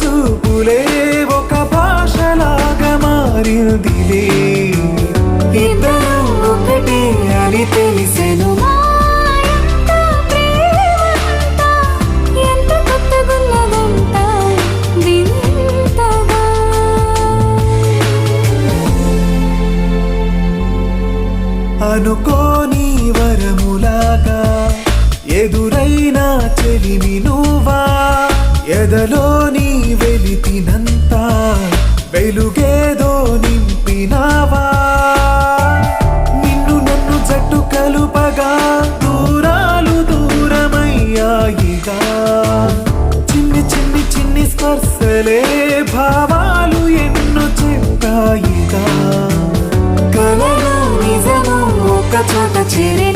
చూపులే ఒక భాషలాగా మారిందిలే. ఇద్దరు ఒకటే అని తెలిసెను అనుకోని వరములాగా ఎదురైన చెలిమి నువ్వు ఎదలోని వెలితినంత వెలుగేదో నింపినావా? నిన్ను నన్ను జట్టు కలుపగా దూరాలు దూరమయ్యాయిగా. చిన్ని చిన్ని చిన్ని స్పర్శలే భావాలు ఎన్నో చెప్పాయిగా. కలలో నిజము ఒక చోట చేరే